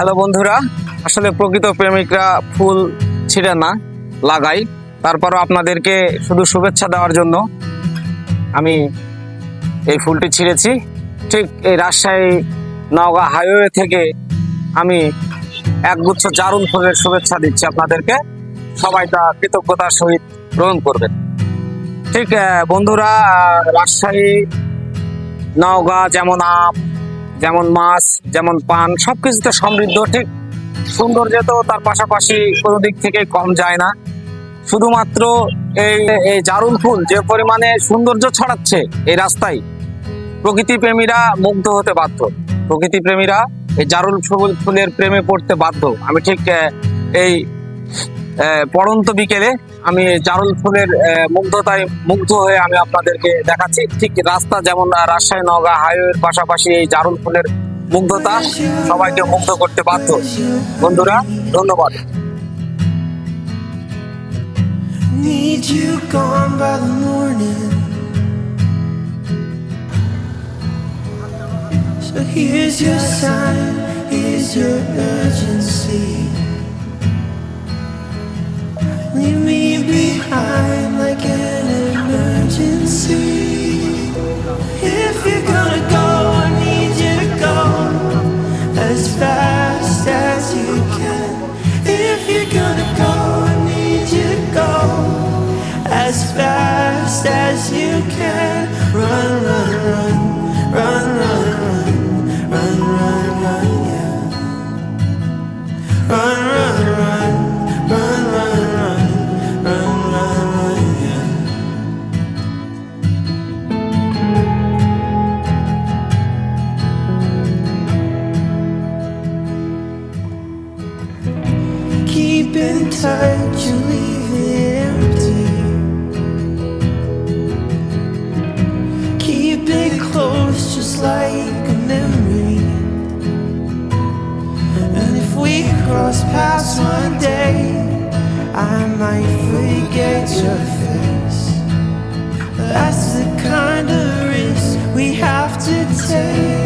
Hello বন্ধুরা, আসলে প্রকৃত প্রেমিকরা ফুল ছিঁড়ে না, লাগাই। তারপরও আপনাদেরকে শুধু শুভেচ্ছা দেওয়ার জন্য আমি এই ফুলটি ছিঁড়েছি। ঠিক এই রাজশাহী নওগাঁ হাইওয়ে থেকে আমি একগুচ্ছ জারুল ফুলের শুভেচ্ছা দিচ্ছি আপনাদেরকে। সবাই তা কৃতজ্ঞতার সহিত গ্রহণ করবেন। ঠিক বন্ধুরা রাজশাহী, নওগাঁ যেমন আম যেমন মাছ, যেমন পান সবকিছুতে সমৃদ্ধ, ঠিক? সৌন্দর্য তো তার পাশাপাশি কোনো দিক থেকে কম যায় না। শুধুমাত্র এই এই জারুল ফুল যে পরিমাণে সৌন্দর্য ছড়াচ্ছে এই রাস্তায়, প্রকৃতি প্রেমীরা মুগ্ধ হতে বাধ্য। প্রকৃতি প্রেমীরা এই জারুল ফুল, ফুলের প্রেমে পড়তে বাধ্য। আমি ঠিক এই আহ, পড়ন্ত বিকেলে আমি জারুল ফুলের মুগ্ধতায় মুগ্ধ হয়ে আমি আপনাদেরকে দেখাচ্ছি ঠিক রাস্তা যেমন রাজশাহী নগা হাইওয়ের পাশাপাশি এই জারুল ফুলের মুগ্ধতা সবাইকে মুগ্ধ করতে বাধ্য বন্ধুরা ধন্যবাদ Need you gone by the morning. So here's your sign, here's your urgency. Fast as you can. Run, run, run, run, run, run, run, run, run, yeah. Run, run, run, run, run, run, run, run, run, yeah. Keep in touch, you say